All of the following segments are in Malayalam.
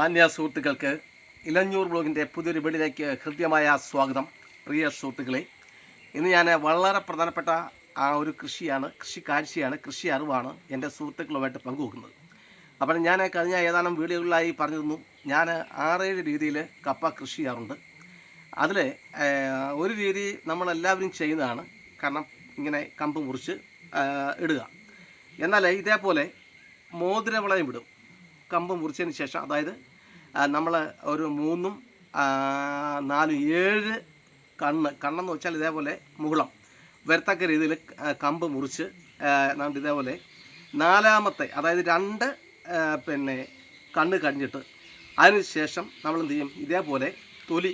മാന്യ സുഹൃത്തുക്കൾക്ക് ഇലഞ്ഞൂർ ബ്ലോഗിന്റെ പുതിയൊരു വീടിലേക്ക് ഹൃദ്യമായ സ്വാഗതം. പ്രിയ സുഹൃത്തുക്കളെ ഇന്ന് ഞാൻ വളരെ പ്രധാനപ്പെട്ട ആ ഒരു കൃഷിയാണ് കൃഷി കാഴ്ചയാണ് കൃഷി അറിവാണ് എന്റെ സുഹൃത്തുക്കളുമായിട്ട് പങ്കുവെക്കുന്നത്. അപ്പോൾ ഞാൻ കഴിഞ്ഞ ഏതാനും വീഡിയോകളിലായി പറഞ്ഞിരുന്നു ഞാൻ ആറേഴ് രീതിയിൽ കപ്പ കൃഷി ചെയ്യാറുണ്ട്. അതിൽ ഒരു രീതി നമ്മളെല്ലാവരും ചെയ്യുന്നതാണ് കാരണം ഇങ്ങനെ കമ്പ് മുറിച്ച് ഇടുക. എന്നാൽ ഇതേപോലെ മോതിരവളയം ഇടും. കമ്പ് മുറിച്ചതിന് ശേഷം അതായത് നമ്മൾ ഒരു മൂന്നും നാലും ഏഴ് കണ്ണ്. കണ്ണെന്ന് വെച്ചാൽ ഇതേപോലെ മുകുളം. വരത്തക്ക രീതിയിൽ കമ്പ് മുറിച്ച് നമ്മുടെ ഇതേപോലെ നാലാമത്തെ അതായത് രണ്ട് പിന്നെ കണ്ണ് കഴിഞ്ഞിട്ട് അതിനുശേഷം നമ്മൾ എന്ത് ചെയ്യും? ഇതേപോലെ തൊലി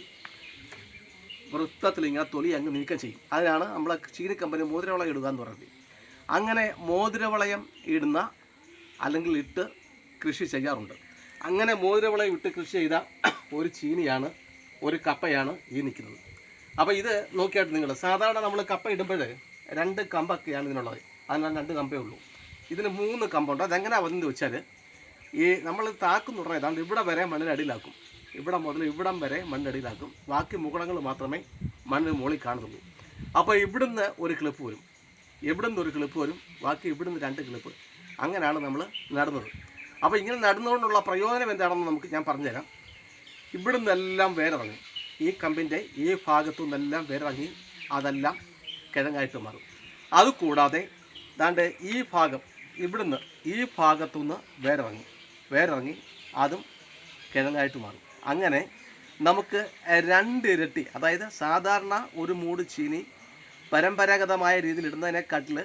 വൃത്തത്തിൽ ഇങ്ങനെ തൊലി അങ്ങ് നീക്കം ചെയ്യും. അതിനാണ് നമ്മൾ ചീനിക്കമ്പനി മോതിരവളയം ഇടുക എന്ന് പറയുന്നത്. അങ്ങനെ മോതിരവളയം ഇടുന്ന അല്ലെങ്കിൽ ഇട്ട് കൃഷി ചെയ്യാറുണ്ട്. അങ്ങനെ മോതിരവളയം ഇട്ട് കൃഷി ചെയ്ത ഒരു ചീനിയാണ് ഒരു കപ്പയാണ് ഈ നിൽക്കുന്നത്. അപ്പോൾ ഇത് നോക്കിയായിട്ട് നിങ്ങൾ സാധാരണ നമ്മൾ കപ്പ ഇടുമ്പോൾ രണ്ട് കമ്പൊക്കെയാണ് ഇതിനുള്ളത്. അതിനാൽ രണ്ട് കമ്പേ ഉള്ളൂ. ഇതിന് മൂന്ന് കമ്പുണ്ട്. അതെങ്ങനെ വന്നെന്ന് വെച്ചാൽ ഈ നമ്മൾ താക്കെന്ന് പറഞ്ഞാൽ ഏതാണ്ട് ഇവിടെ വരെ മണ്ണിനടിയിലാക്കും ഇവിടെ മുതൽ ഇവിടം വരെ മണ്ണിനടിയിലാക്കും ബാക്കി മുകുളങ്ങൾ മാത്രമേ മണ്ണിന് മുകളിൽ കാണുന്നുള്ളൂ. അപ്പോൾ ഇവിടുന്ന് ഒരു ക്ലിപ്പ് വരും. ഇവിടുന്ന് ഒരു ക്ലിപ്പ് വരും. ബാക്കി ഇവിടുന്ന് രണ്ട് ക്ലിപ്പ്. അങ്ങനെയാണ് നമ്മൾ നടുന്നത്. അപ്പോൾ ഇങ്ങനെ നടുന്നതുകൊണ്ടുള്ള പ്രയോജനം എന്താണെന്ന് നമുക്ക് ഞാൻ പറഞ്ഞുതരാം. ഇവിടെ നിന്നെല്ലാം വേരിറങ്ങും. ഈ കമ്പിന്റെ ഈ ഭാഗത്തു നിന്നെല്ലാം വേരിറങ്ങി. അതെല്ലാം കിഴങ്ങായിട്ട് മാറും. അതുകൂടാതെ ദാണ്ട് ഈ ഭാഗം ഇവിടുന്ന് ഈ ഭാഗത്തുനിന്ന് വേരിറങ്ങി. വേരിറങ്ങി അതും കിഴങ്ങായിട്ട് മാറും. അങ്ങനെ നമുക്ക് രണ്ടിരട്ടി അതായത് സാധാരണ ഒരു മൂട് ചീനി പരമ്പരാഗതമായ രീതിയിൽ ഇടുന്നതിനെക്കാട്ടിൽ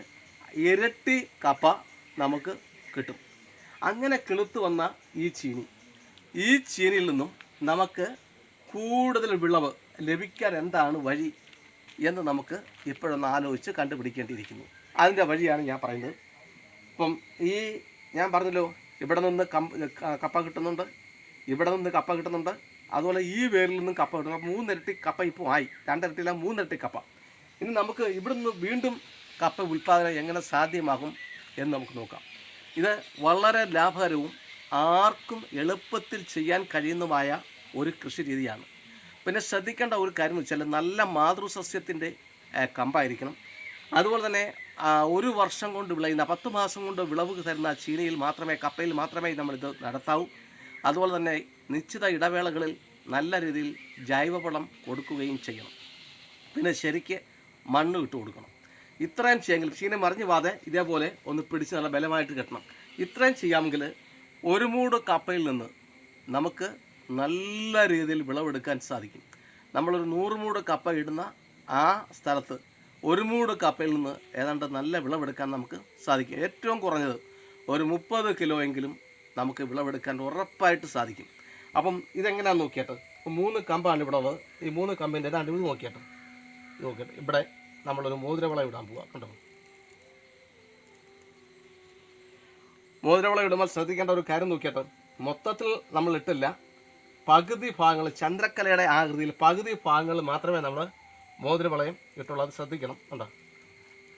ഇരട്ടി കപ്പ നമുക്ക് കിട്ടും. അങ്ങനെ കിളുത്ത് വന്ന ഈ ചീനി. ഈ ചീനിയിൽ നിന്നും നമുക്ക് കൂടുതൽ വിളവ് ലഭിക്കാൻ എന്താണ് വഴി എന്ന് നമുക്ക് ഇപ്പോഴൊന്ന് ആലോചിച്ച് കണ്ടുപിടിക്കേണ്ടിയിരിക്കുന്നു. അതിന്റെ വഴിയാണ് ഞാൻ പറയുന്നത്. ഇപ്പം ഈ ഞാൻ പറഞ്ഞല്ലോ ഇവിടെ നിന്ന് കപ്പ കിട്ടുന്നുണ്ട് ഇവിടെ നിന്ന് കപ്പ കിട്ടുന്നുണ്ട് അതുപോലെ ഈ വേരിൽ നിന്നും കപ്പ കിട്ടുന്നു. മൂന്നിരട്ടി കപ്പ ഇപ്പോൾ ആയി. രണ്ടിരട്ടിയില്ല മൂന്നിരട്ടി കപ്പ. ഇനി നമുക്ക് ഇവിടെ നിന്ന് വീണ്ടും കപ്പ ഉൽപ്പാദനം എങ്ങനെ സാധ്യമാകും എന്ന് നമുക്ക് നോക്കാം. ഇത് വളരെ ലാഭകരവും ആർക്കും എളുപ്പത്തിൽ ചെയ്യാൻ കഴിയുന്നതുമായ ഒരു കൃഷി രീതിയാണ്. പിന്നെ ശ്രദ്ധിക്കേണ്ട ഒരു കാര്യം എന്ന് വെച്ചാൽ നല്ല മാതൃസസ്യത്തിന്റെ കമ്പായിരിക്കണം. അതുപോലെ തന്നെ ഒരു വർഷം കൊണ്ട് വിളയുന്ന പത്ത് മാസം കൊണ്ട് വിളവ് തരുന്ന ചീനയിൽ മാത്രമേ കപ്പയിൽ മാത്രമേ നമ്മളിത് നടത്താവൂ. അതുപോലെ തന്നെ നിശ്ചിത ഇടവേളകളിൽ നല്ല രീതിയിൽ ജൈവവളം കൊടുക്കുകയും ചെയ്യണം. പിന്നെ ശരിക്ക് മണ്ണ് ഇട്ട് കൊടുക്കണം ഇത്രയും ചെയ്യാമെങ്കിൽ ക്ഷീണം മറിഞ്ഞു വാതെ ഇതേപോലെ ഒന്ന് പിടിച്ച് നല്ല ബലമായിട്ട് കെട്ടണം. ഇത്രയും ചെയ്യാമെങ്കിൽ ഒരു മൂട് കപ്പയിൽ നിന്ന് നമുക്ക് നല്ല രീതിയിൽ വിളവെടുക്കാൻ സാധിക്കും. നമ്മളൊരു നൂറ് മൂട് കപ്പ ഇടുന്ന ആ സ്ഥലത്ത് ഒരു മൂട് കപ്പയിൽ നിന്ന് ഏതാണ്ട് നല്ല വിളവെടുക്കാൻ നമുക്ക് സാധിക്കും. ഏറ്റവും കുറഞ്ഞത് ഒരു മുപ്പത് കിലോ എങ്കിലും നമുക്ക് വിളവെടുക്കാൻ ഉറപ്പായിട്ട് സാധിക്കും. അപ്പം ഇതെങ്ങനെയാണെന്ന് നോക്കിയിട്ട്? മൂന്ന് കമ്പാണ് ഇവിടെ ഉള്ളത്. ഈ മൂന്ന് കമ്പിന്റെ ഏതാണ്ട് ഇത് നോക്കിയിട്ട്? നോക്കിയിട്ട്. ഇവിടെ നമ്മളൊരു മോതിരവള ഇടാൻ പോവുക കണ്ടോ? മോതിരവള ഇടുമ്പോൾ ശ്രദ്ധിക്കേണ്ട ഒരു കാര്യം നോക്കിയിട്ട്. മൊത്തത്തിൽ നമ്മൾ ഇട്ടില്ല. പകുതി ഭാഗങ്ങൾ ചന്ദ്രക്കലയുടെ ആകൃതിയിൽ പകുതി ഭാഗങ്ങൾ മാത്രമേ നമ്മൾ മോതിരവളയം ഇട്ടുള്ളൂ. അത് ശ്രദ്ധിക്കണം കണ്ടോ?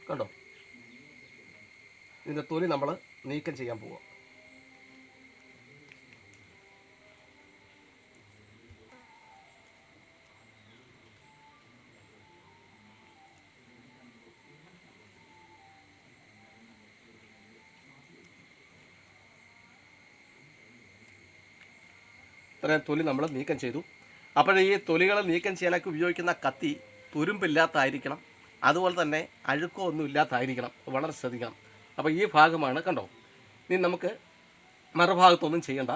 കണ്ടോ? ഇതിന്റെ തൊലി നമ്മൾ നീക്കം ചെയ്യാൻ പോവുക ഇത്രയും തൊലി നമ്മൾ നീക്കം ചെയ്തു. അപ്പോൾ ഈ തൊലികൾ നീക്കം ചെയ്യാനൊക്കെ ഉപയോഗിക്കുന്ന കത്തി തുരുമ്പില്ലാത്തായിരിക്കണം. അതുപോലെ തന്നെ അഴുക്കോ ഒന്നും ഇല്ലാത്തായിരിക്കണം. വളരെ ശ്രദ്ധിക്കണം. അപ്പോൾ ഈ ഭാഗമാണ് കണ്ടോ? ഇനി നമുക്ക് മറുഭാഗത്തൊന്നും ചെയ്യണ്ട.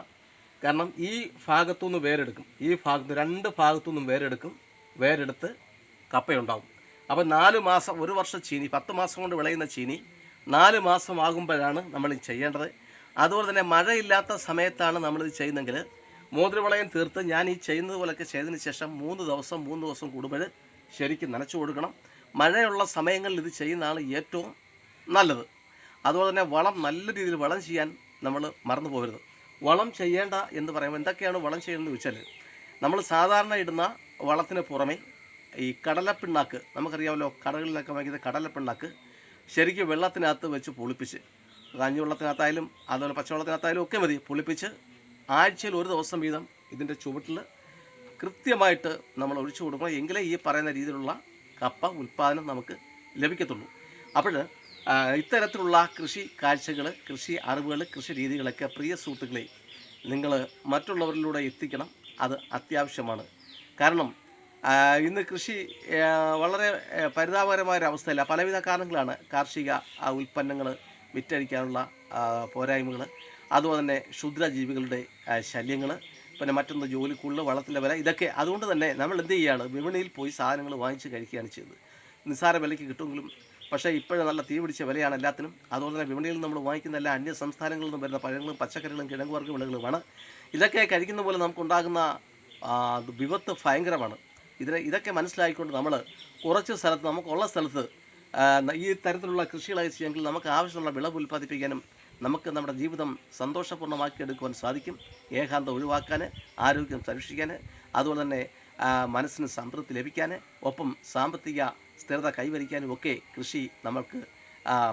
കാരണം ഈ ഭാഗത്തുനിന്ന് വേരെടുക്കും. ഈ ഭാഗത്ത് രണ്ട് ഭാഗത്തുനിന്നും വേരെടുക്കും. വേരെടുത്ത് കപ്പയുണ്ടാവും. അപ്പോൾ നാല് മാസം ഒരു വർഷം ചീനി പത്ത് മാസം കൊണ്ട് വിളയുന്ന ചീനി നാല് മാസം ആകുമ്പോഴാണ് നമ്മൾ ചെയ്യേണ്ടത്. അതുപോലെ തന്നെ മഴയില്ലാത്ത സമയത്താണ് നമ്മളിത് ചെയ്യുന്നതെങ്കിൽ മോതിരവളയം തീർത്ത് ഞാൻ ഈ ചെയ്യുന്നത് പോലെയൊക്കെ ചെയ്തതിന് ശേഷം മൂന്ന് ദിവസം മൂന്ന് ദിവസം കൂടുമ്പോൾ ശരിക്കും നനച്ചു കൊടുക്കണം. മഴയുള്ള സമയങ്ങളിൽ ഇത് ചെയ്യുന്നതാണ് ഏറ്റവും നല്ലത്. അതുപോലെ തന്നെ വളം നല്ല രീതിയിൽ വളം ചെയ്യാൻ നമ്മൾ മറന്നു പോകരുത്. വളം ചെയ്യേണ്ട എന്ന് പറയുമ്പോൾ എന്തൊക്കെയാണ് വളം ചെയ്യേണ്ടതെന്ന് വെച്ചാൽ നമ്മൾ സാധാരണ ഇടുന്ന വളത്തിന് പുറമെ ഈ കടലപ്പിണ്ണാക്ക് നമുക്കറിയാമല്ലോ കടകളിലൊക്കെ വാങ്ങിയത് കടലപ്പിണ്ണാക്ക് ശരിക്കും വെള്ളത്തിനകത്ത് വെച്ച് പുളിപ്പിച്ച് കഞ്ഞിവെള്ളത്തിനകത്തായാലും അതുപോലെ പച്ചവെള്ളത്തിനകത്തായാലും ഒക്കെ മതി. പുളിപ്പിച്ച് ആഴ്ചയിൽ ഒരു ദിവസം വീതം ഇതിന്റെ ചുവട്ടിൽ കൃത്യമായിട്ട് നമ്മൾ ഒഴിച്ചു കൊടുക്കണം. എങ്കിലേ ഈ പറയുന്ന രീതിയിലുള്ള കപ്പ ഉൽപ്പാദനം നമുക്ക് ലഭിക്കത്തുള്ളൂ. അപ്പോൾ ഇത്തരത്തിലുള്ള കൃഷി കാഴ്ചകൾ കൃഷി അറിവുകൾ കൃഷി രീതികളൊക്കെ പ്രിയ സുഹൃത്തുക്കളെ നിങ്ങൾ മറ്റുള്ളവരിലൂടെ എത്തിക്കണം. അത് അത്യാവശ്യമാണ്. കാരണം ഇന്ന് കൃഷി വളരെ പരിതാപകരമായ ഒരു അവസ്ഥയില്ല. പലവിധ കാരണങ്ങളാണ് കാർഷിക ഉൽപ്പന്നങ്ങൾ വിറ്റഴിക്കാനുള്ള പോരായ്മകൾ അതുപോലെ തന്നെ ക്ഷുദ്രജീവികളുടെ ശല്യങ്ങൾ പിന്നെ മറ്റൊന്ന് ജോലിക്കുള്ളിൽ വളത്തിലെ വില ഇതൊക്കെ അതുകൊണ്ട് തന്നെ നമ്മൾ എന്ത് ചെയ്യുകയാണ് വിപണിയിൽ പോയി സാധനങ്ങൾ വാങ്ങിച്ച് കഴിക്കുകയാണ് ചെയ്തത് നിസ്സാര വിലയ്ക്ക് കിട്ടുമെങ്കിലും പക്ഷേ ഇപ്പോഴും നല്ല തീ പിടിച്ച വിലയാണ് എല്ലാത്തിനും. അതുപോലെ തന്നെ വിപണിയിൽ നമ്മൾ വാങ്ങിക്കുന്ന എല്ലാ അന്യ സംസ്ഥാനങ്ങളിൽ നിന്നും വരുന്ന പഴങ്ങളും പച്ചക്കറികളും കിഴങ്ങുവർഗ വിളകളുമാണ്. ഇതൊക്കെ കഴിക്കുന്ന പോലെ നമുക്കുണ്ടാകുന്ന വിപത്ത് ഭയങ്കരമാണ്. ഇതിനെ ഇതൊക്കെ മനസ്സിലാക്കിക്കൊണ്ട് നമ്മൾ കുറച്ച് സ്ഥലത്ത് നമുക്കുള്ള സ്ഥലത്ത് ഈ തരത്തിലുള്ള കൃഷികളായി ചെയ്യുമെങ്കിൽ നമുക്ക് ആവശ്യമുള്ള വിളവ് ഉൽപ്പാദിപ്പിക്കാനും നമുക്ക് നമ്മുടെ ജീവിതം സന്തോഷപൂർണമാക്കി എടുക്കുവാൻ സാധിക്കും. ഏകാന്തം ഒഴിവാക്കാൻ ആരോഗ്യം സംരക്ഷിക്കാൻ അതുപോലെ തന്നെ മനസ്സിന് സംതൃപ്തി ലഭിക്കാൻ ഒപ്പം സാമ്പത്തിക സ്ഥിരത കൈവരിക്കാനും ഒക്കെ കൃഷി നമുക്ക്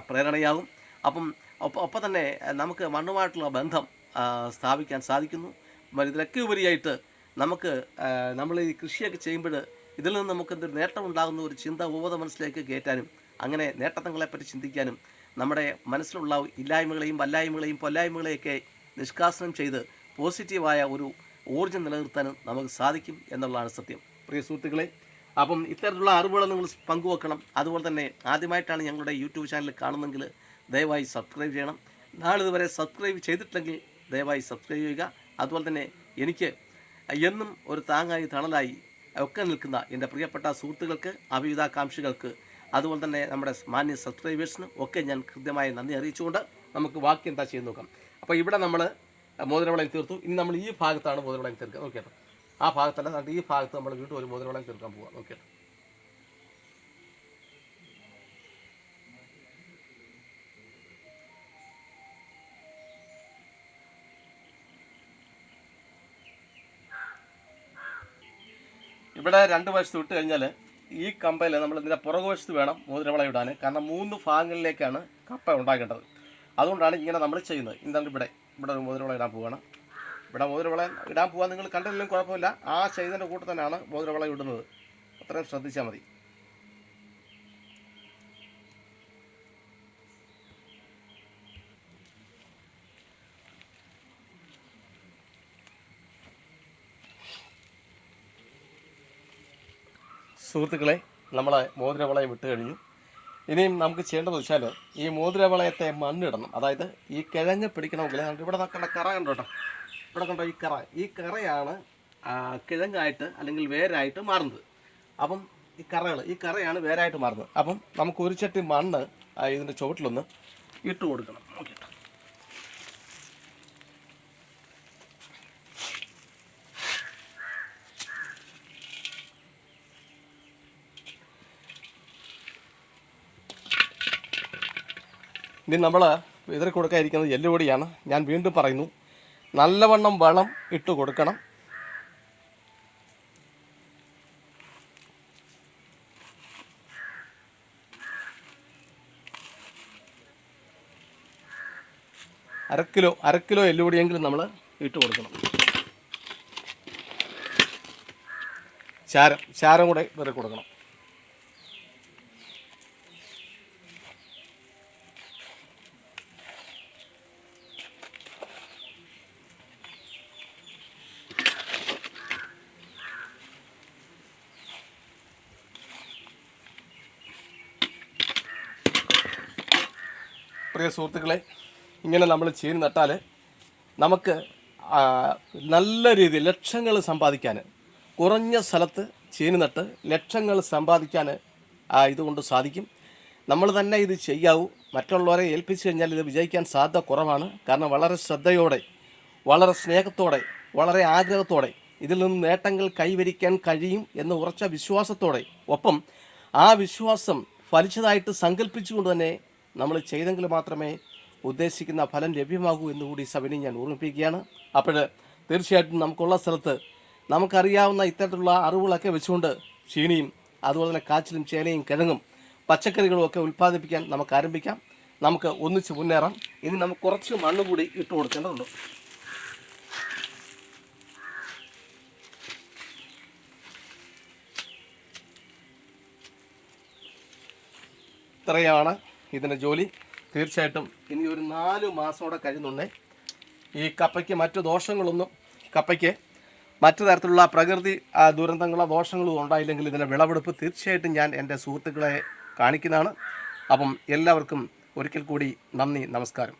പ്രേരണയാകും. അപ്പം ഒപ്പം തന്നെ നമുക്ക് മണ്ണുമായിട്ടുള്ള ബന്ധം സ്ഥാപിക്കാൻ സാധിക്കുന്നു. ഇതിലൊക്കെ ഉപരിയായിട്ട് നമുക്ക് നമ്മൾ ഈ കൃഷിയൊക്കെ ചെയ്യുമ്പോൾ ഇതിൽ നിന്ന് നമുക്ക് എന്തൊരു നേട്ടമുണ്ടാകുന്ന ഒരു ചിന്ത ഉപബോധ മനസ്സിലേക്ക് കയറ്റാനും അങ്ങനെ നേട്ടങ്ങളെപ്പറ്റി ചിന്തിക്കാനും നമ്മുടെ മനസ്സിലുള്ള ഇല്ലായ്മകളെയും വല്ലായ്മകളെയും പൊല്ലായ്മകളെയൊക്കെ നിഷ്കാസനം ചെയ്ത് പോസിറ്റീവായ ഒരു ഊർജം നിലനിർത്താനും നമുക്ക് സാധിക്കും എന്നുള്ളതാണ് സത്യം. പ്രിയ സുഹൃത്തുക്കളെ അപ്പം ഇത്തരത്തിലുള്ള അറിവുകൾ നിങ്ങൾ പങ്കുവെക്കണം. അതുപോലെ തന്നെ ആദ്യമായിട്ടാണ് ഞങ്ങളുടെ യൂട്യൂബ് ചാനൽ കാണുന്നെങ്കിൽ ദയവായി സബ്സ്ക്രൈബ് ചെയ്യണം. നാളിതുവരെ സബ്സ്ക്രൈബ് ചെയ്തിട്ടില്ലെങ്കിൽ ദയവായി സബ്സ്ക്രൈബ് ചെയ്യുക. അതുപോലെ തന്നെ എനിക്ക് എന്നും ഒരു താങ്ങായി തണലായി ഒക്കെ നിൽക്കുന്ന എന്റെ പ്രിയപ്പെട്ട സുഹൃത്തുക്കൾക്ക് അഭിയുതാകാംക്ഷികൾക്ക് അതുപോലെ തന്നെ നമ്മുടെ മാന്യ സബ്സ്ക്രൈബേഴ്സിനും ഒക്കെ ഞാൻ കൃത്യമായി നന്ദി അറിയിച്ചുകൊണ്ട് നമുക്ക് ബാക്കി എന്താ ചെയ്ത് നോക്കാം. അപ്പോൾ ഇവിടെ നമ്മൾ മോതിരവളയം തീർത്തു. ഇനി നമ്മൾ ഈ ഭാഗത്താണ് മോതിരവളയം തീർക്കുക. ഓക്കെ ആ ഭാഗത്തല്ല ഈ ഭാഗത്ത് നമ്മൾ വീണ്ടും ഒരു മോതിരവളയം തീർക്കാൻ പോവാം. ഓക്കെ ഇവിടെ രണ്ട് വശത്ത് വിട്ട് കഴിഞ്ഞാൽ ഈ കമ്പയിൽ നമ്മൾ ഇതിന്റെ പുറകുവശത്ത് വേണം മോതിരവള ഇടാൻ കാരണം മൂന്ന് ഭാഗങ്ങളിലേക്കാണ് കപ്പ ഉണ്ടാക്കേണ്ടത് അതുകൊണ്ടാണ് ഇങ്ങനെ നമ്മൾ ചെയ്യുന്നത്. എന്താണ് ഇവിടെ. ഇവിടെ ഒരു മോതിരവള ഇടാൻ പോവുകയാണ് ഇവിടെ മോതിരവള ഇടാൻ പോകാൻ നിങ്ങൾ കണ്ടില്ലെങ്കിലും കുഴപ്പമില്ല. ആ ചെയ്തതിന്റെ കൂട്ടത്തന്നെയാണ് മോതിരവള ഇടുന്നത്. അത്രയും ശ്രദ്ധിച്ചാൽ മതി. സുഹൃത്തുക്കളെ നമ്മളെ മോതിരവളയം വിട്ട് കഴിഞ്ഞു. ഇനിയും നമുക്ക് ചെയ്യേണ്ടത് വെച്ചാൽ ഈ മോതിരവളയത്തെ മണ്ണിടണം. അതായത് ഈ കിഴങ്ങ് പിടിക്കണമെങ്കിൽ നമുക്ക് ഇവിടെ നോക്കേണ്ട കറ കണ്ടോ കേട്ടോ ഇവിടെ കണ്ടോ ഈ കറ? ഈ കറയാണ് കിഴങ്ങായിട്ട് അല്ലെങ്കിൽ വേരായിട്ട് മാറുന്നത്. അപ്പം ഈ കറകൾ ഈ കറയാണ് വേരായിട്ട് മാറുന്നത്. അപ്പം നമുക്ക് ഒരു ചട്ടി മണ്ണ് ഇതിന്റെ ചുവട്ടിലൊന്ന് ഇട്ട് കൊടുക്കണം. ഓക്കെ ഇനി നമ്മൾ വിതറി കൊടുക്കാതിരിക്കുന്നത് എല്ലുപൊടിയാണ്. ഞാൻ വീണ്ടും പറയുന്നു നല്ലവണ്ണം വളം ഇട്ട് കൊടുക്കണം. അരക്കിലോ അരക്കിലോ അര കിലോ എല്ലുപൊടിയെങ്കിലും നമ്മൾ ഇട്ട് കൊടുക്കണം. ചാരം ചാരം കൂടെ വിതറി കൊടുക്കണം. പ്രിയ സുഹൃത്തുക്കളെ ഇങ്ങനെ നമ്മൾ ചീനി നട്ടാൽ നമുക്ക് നല്ല രീതിയിൽ ലക്ഷങ്ങൾ സമ്പാദിക്കാൻ കുറഞ്ഞ സ്ഥലത്ത് ചീനി നട്ട് ലക്ഷങ്ങൾ സമ്പാദിക്കാൻ ഇതുകൊണ്ട് സാധിക്കും. നമ്മൾ തന്നെ ഇത് ചെയ്യാവൂ. മറ്റുള്ളവരെ ഏൽപ്പിച്ചു കഴിഞ്ഞാൽ ഇത് വിജയിക്കാൻ സാധ്യത കുറവാണ്. കാരണം വളരെ ശ്രദ്ധയോടെ വളരെ സ്നേഹത്തോടെ വളരെ ആഗ്രഹത്തോടെ ഇതിൽ നിന്ന് നേട്ടങ്ങൾ കൈവരിക്കാൻ കഴിയും എന്ന ഉറച്ച വിശ്വാസത്തോടെ. ഒപ്പം ആ വിശ്വാസം ഫലിച്ചതായിട്ട് സങ്കല്പിച്ചുകൊണ്ട് തന്നെ നമ്മൾ ചെയ്തെങ്കിൽ മാത്രമേ ഉദ്ദേശിക്കുന്ന ഫലം ലഭ്യമാകൂ എന്നുകൂടി സവിനെ ഞാൻ ഓർമ്മിപ്പിക്കുകയാണ്. അപ്പോൾ തീർച്ചയായിട്ടും നമുക്കുള്ള സ്ഥലത്ത് നമുക്കറിയാവുന്ന ഇത്തരത്തിലുള്ള അറിവുകളൊക്കെ വെച്ചുകൊണ്ട് ചീനിയും അതുപോലെ തന്നെ കാച്ചിലും ചേനയും കിഴങ്ങും പച്ചക്കറികളും ഒക്കെ ഉൽപ്പാദിപ്പിക്കാൻ നമുക്ക് ആരംഭിക്കാം. നമുക്ക് ഒന്നിച്ച് മുന്നേറാം. ഇനി നമുക്ക് കുറച്ച് മണ്ണ് കൂടി ഇട്ട് കൊടുക്കേണ്ടതുണ്ട്. ഇത്രയാണ്. ഇതിന്റെ ജോലി തീർച്ചയായിട്ടും ഇനി ഒരു നാല് മാസത്തോടെ കഴിയുന്നുണ്ടേ. ഈ കപ്പയ്ക്ക് മറ്റു ദോഷങ്ങളൊന്നും കപ്പയ്ക്ക് മറ്റു തരത്തിലുള്ള പ്രകൃതി ദുരന്തങ്ങളോ ദോഷങ്ങളോ ഉണ്ടായില്ലെങ്കിൽ ഇതിന്റെ വിളവെടുപ്പ് തീർച്ചയായിട്ടും ഞാൻ എന്റെ സുഹൃത്തുക്കളെ കാണിക്കുന്നതാണ്. അപ്പം എല്ലാവർക്കും ഒരിക്കൽ കൂടി നന്ദി നമസ്കാരം.